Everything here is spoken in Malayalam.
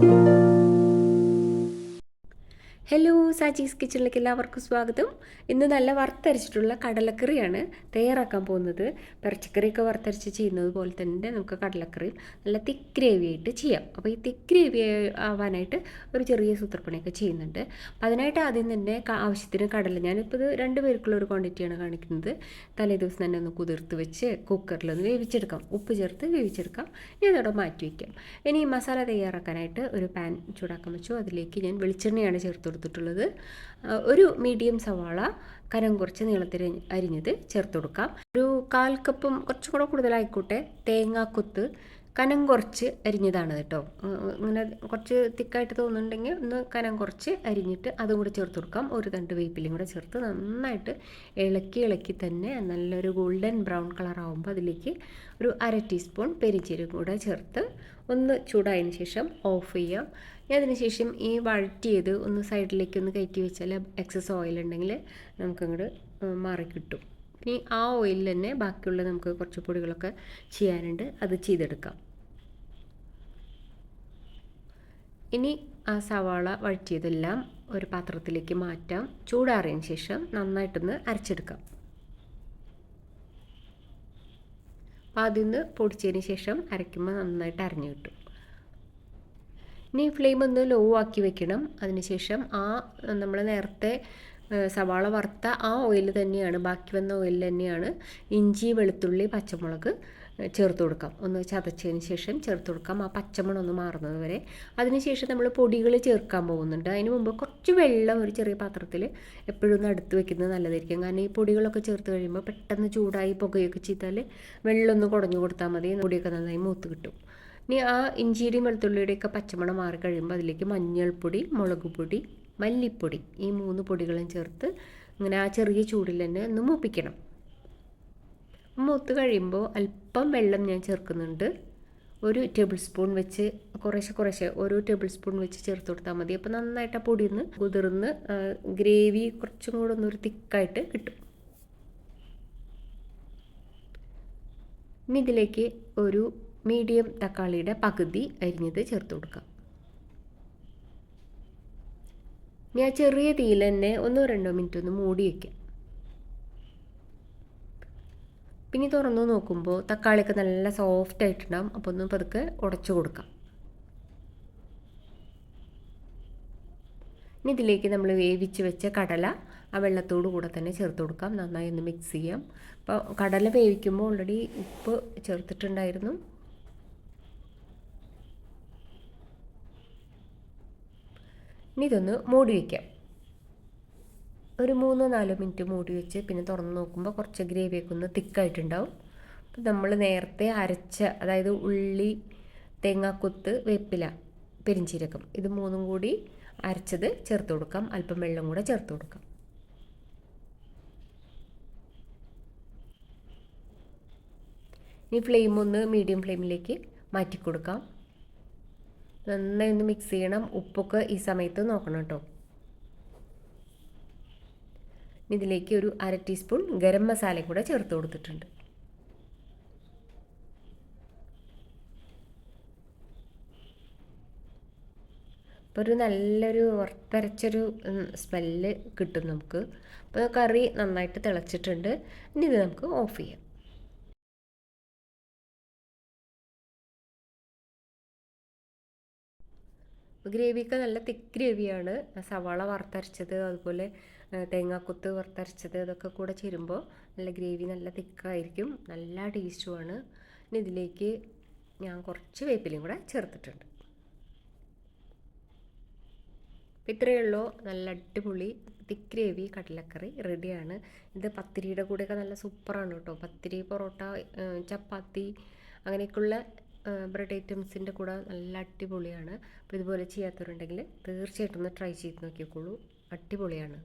Música സാജീസ് കിച്ചണിലേക്ക് എല്ലാവർക്കും സ്വാഗതം. ഇന്ന് നല്ല വറുത്തരച്ചിട്ടുള്ള കടലക്കറിയാണ് തയ്യാറാക്കാൻ പോകുന്നത്. പച്ചക്കറിയൊക്കെ വറുത്തരച്ച് ചെയ്യുന്നത് പോലെ തന്നെ നമുക്ക് കടലക്കറി നല്ല തിക്ക് ഗ്രേവി ആയിട്ട് ചെയ്യാം. അപ്പോൾ ഈ തിക്ക് ഗ്രേവി ആവാനായിട്ട് ഒരു ചെറിയ സൂത്രപ്പണിയൊക്കെ ചെയ്യുന്നുണ്ട്. അപ്പോൾ അതിനായിട്ട് ആദ്യം തന്നെ ആവശ്യത്തിന് കടല. ഞാനിപ്പോൾ ഇത് രണ്ട് പേർക്കുള്ള ഒരു ക്വാണ്ടിറ്റിയാണ് കാണിക്കുന്നത്. തലേ ദിവസം തന്നെ ഒന്ന് കുതിർത്ത് വെച്ച് കുക്കറിലൊന്ന് വേവിച്ചെടുക്കാം. ഉപ്പ് ചേർത്ത് വേവിച്ചെടുക്കാം. ഇനി അതോടെ മാറ്റി വയ്ക്കാം. ഇനി മസാല തയ്യാറാക്കാനായിട്ട് ഒരു പാൻ ചൂടാക്കാൻ വെച്ചു. അതിലേക്ക് ഞാൻ വെളിച്ചെണ്ണയാണ് ചേർത്ത് കൊടുത്തിട്ടുള്ളത്. ഒരു മീഡിയം സവാള കനം കുറച്ച് നീളത്തിൽ അരിഞ്ഞത് ചേർത്ത് കൊടുക്കാം. ഒരു കാൽ കപ്പും കുറച്ചും കൂടെ കൂടുതലായിക്കോട്ടെ. തേങ്ങാക്കൊത്ത് കനം കുറച്ച് അരിഞ്ഞതാണ് കേട്ടോ. ഇങ്ങനെ കുറച്ച് തിക്കായിട്ട് തോന്നുന്നുണ്ടെങ്കിൽ ഒന്ന് കനം കുറച്ച് അരിഞ്ഞിട്ട് അതും കൂടെ ചേർത്ത് കൊടുക്കാം. ഒരു തണ്ട് വേപ്പിലും കൂടെ ചേർത്ത് നന്നായിട്ട് ഇളക്കി ഇളക്കി തന്നെ നല്ലൊരു ഗോൾഡൻ ബ്രൗൺ കളർ ആകുമ്പോൾ അതിലേക്ക് ഒരു അര ടീസ്പൂൺ പെരിഞ്ചീരകം കൂടെ ചേർത്ത് ഒന്ന് ചൂടായതിന് ശേഷം ഓഫ് ചെയ്യാം. ഞാൻ അതിന് ശേഷം ഈ വഴറ്റിയത് ഒന്ന് സൈഡിലേക്ക് ഒന്ന് കയറ്റി വെച്ചാൽ എക്സസ് ഓയിൽ ഉണ്ടെങ്കിൽ നമുക്കങ്ങോട്ട് മാറി കിട്ടും. ഇനി ആ ഓയിലിൽ തന്നെ ബാക്കിയുള്ള നമുക്ക് കുറച്ച് പൊടികളൊക്കെ ചെയ്യാനുണ്ട്. അത് ചെയ്തെടുക്കാം. ഇനി ആ സവാള വഴറ്റിയതെല്ലാം ഒരു പാത്രത്തിലേക്ക് മാറ്റാം. ചൂടാറിയതിന് ശേഷം നന്നായിട്ടൊന്ന് അരച്ചെടുക്കാം. അപ്പോൾ അതിൽ നിന്ന് പൊടിച്ചതിന് ശേഷം അരയ്ക്കുമ്പോൾ നന്നായിട്ട് അരഞ്ഞു കിട്ടും. ഇനി ഫ്ലെയിം ഒന്ന് ലോ ആക്കി വെക്കണം. അതിനുശേഷം ആ നമ്മൾ നേരത്തെ സവാള വറുത്ത ആ ഓയിൽ തന്നെയാണ് ബാക്കി വന്ന ഓയിൽ തന്നെയാണ്. ഇഞ്ചി വെളുത്തുള്ളി പച്ചമുളക് ചേർത്ത് കൊടുക്കാം. ഒന്ന് ചതച്ചതിന് ശേഷം ചേർത്ത് കൊടുക്കാം. ആ പച്ചമണം ഒന്ന് മാറുന്നത് വരെ. അതിനുശേഷം നമ്മൾ പൊടികൾ ചേർക്കാൻ പോകുന്നുണ്ട്. അതിന് മുമ്പ് കുറച്ച് വെള്ളം ഒരു ചെറിയ പാത്രത്തിൽ എപ്പോഴും ഒന്ന് അടുത്ത് വെക്കുന്നത് നല്ലതായിരിക്കും. കാരണം ഈ പൊടികളൊക്കെ ചേർത്ത് കഴിയുമ്പോൾ പെട്ടെന്ന് ചൂടായി പുകയൊക്കെ ചെയ്താൽ വെള്ളം ഒന്ന് കുടഞ്ഞു കൊടുത്താൽ മതി. പൊടിയൊക്കെ നന്നായി മൂത്ത് കിട്ടും. ഇനി ആ ഇഞ്ചിയുടെയും വെളുത്തുള്ളിയുടെയൊക്കെ പച്ചമുളക് മാറി കഴിയുമ്പോൾ അതിലേക്ക് മഞ്ഞൾപ്പൊടി മുളക് പൊടി മല്ലിപ്പൊടി ഈ മൂന്ന് പൊടികളും ചേർത്ത് ഇങ്ങനെ ആ ചെറിയ ചൂടിൽ തന്നെ ഒന്ന് മൂപ്പിക്കണം. മൂത്ത് കഴിയുമ്പോൾ അല്പം വെള്ളം ഞാൻ ചേർക്കുന്നുണ്ട്. ഒരു ടേബിൾ സ്പൂൺ വെച്ച് കുറേശ്ശെ കുറേശ്ശെ ഓരോ ടേബിൾ സ്പൂൺ വെച്ച് ചേർത്ത് കൊടുത്താൽ മതി. അപ്പോൾ നന്നായിട്ട് ആ പൊടി ഒന്ന് കുതിർന്ന് ഗ്രേവി കുറച്ചും കൂടെ ഒന്നൊരു തിക്കായിട്ട് കിട്ടും. ഇനി ഇതിലേക്ക് ഒരു മീഡിയം തക്കാളിയുടെ പകുതി അരിഞ്ഞത് ചേർത്ത് കൊടുക്കാം. ഞാൻ ചെറിയ തീയിൽ തന്നെ ഒന്നോ രണ്ടോ മിനിറ്റ് ഒന്ന് മൂടി വയ്ക്കാം പിന്നെ തുറന്നു നോക്കുമ്പോൾ തക്കാളിയൊക്കെ നല്ല സോഫ്റ്റ് ആയിട്ടുണ്ടാകും അപ്പോൾ ഒന്ന് പതുക്കെ ഉടച്ചു കൊടുക്കാം. ഇനി ഇതിലേക്ക് നമ്മൾ വേവിച്ച് വെച്ച കടല ആ വെള്ളത്തോട് കൂടെ തന്നെ ചേർത്ത് കൊടുക്കാം. നന്നായി ഒന്ന് മിക്സ് ചെയ്യാം. അപ്പോൾ കടല വേവിക്കുമ്പോൾ ഓൾറെഡി ഉപ്പ് ചേർത്തിട്ടുണ്ടായിരുന്നു. ഇനി ഇതൊന്ന് മൂടി വയ്ക്കാം ഒരു മൂന്നോ നാലോ മിനിറ്റ് മൂടി വെച്ച് പിന്നെ തുറന്ന് നോക്കുമ്പോൾ കുറച്ച് ഗ്രേവിയൊക്കെ ഒന്ന് തിക്കായിട്ടുണ്ടാവും. അപ്പം നമ്മൾ നേരത്തെ അരച്ച അതായത് ഉള്ളി തേങ്ങാക്കൊത്ത് വേപ്പില പെരിഞ്ചീരകം ഇത് മൂന്നും കൂടി അരച്ചത് ചേർത്ത് കൊടുക്കാം. അല്പം വെള്ളം കൂടെ ചേർത്ത് കൊടുക്കാം. ഇനി ഫ്ലെയിം ഒന്ന് മീഡിയം ഫ്ലെയിമിലേക്ക് മാറ്റി കൊടുക്കാം. നന്നായി ഒന്ന് മിക്സ് ചെയ്യണം. ഉപ്പൊക്കെ ഈ സമയത്ത് നോക്കണം കേട്ടോ. ഇതിലേക്ക് ഒരു അര ടീസ്പൂൺ ഗരം മസാല കൂടെ ചേർത്ത് കൊടുത്തിട്ടുണ്ട്. അപ്പോൾ ഒരു നല്ലൊരു വറുത്തരച്ചൊരു സ്മെല്ല് കിട്ടും നമുക്ക്. അപ്പോൾ കറി നന്നായിട്ട് തിളച്ചിട്ടുണ്ട്. ഇനി ഇത് നമുക്ക് ഓഫ് ചെയ്യാം. ഗ്രേവിയൊക്കെ നല്ല തിക്ക് ഗ്രേവിയാണ്. സവാള വറുത്തരച്ചത് അതുപോലെ തേങ്ങാക്കൊത്ത് വറുത്തരച്ചത് ഇതൊക്കെ കൂടെ ചേരുമ്പോൾ നല്ല ഗ്രേവി നല്ല തിക്കായിരിക്കും നല്ല ടേസ്റ്റുമാണ്. ഇനി ഇതിലേക്ക് ഞാൻ കുറച്ച് വേപ്പിലയും കൂടെ ചേർത്തിട്ടുണ്ട്. ഇത്രയേ ഉള്ളൂ. നല്ല അടിപൊളി തിക്ക് ഗ്രേവി കടലക്കറി റെഡിയാണ്. ഇത് പത്തിരിയുടെ കൂടെയൊക്കെ നല്ല സൂപ്പറാണ് കേട്ടോ. പത്തിരി പൊറോട്ട ചപ്പാത്തി അങ്ങനെയൊക്കെയുള്ള ബ്രെഡ് ഐറ്റംസിന്റെ കൂടെ നല്ല അടിപൊളിയാണ്. അപ്പോൾ ഇതുപോലെ ചെയ്യാത്തവരുണ്ടെങ്കിൽ തീർച്ചയായിട്ടും ഒന്ന് ട്രൈ ചെയ്ത് നോക്കിക്കോളൂ. അടിപൊളിയാണ്.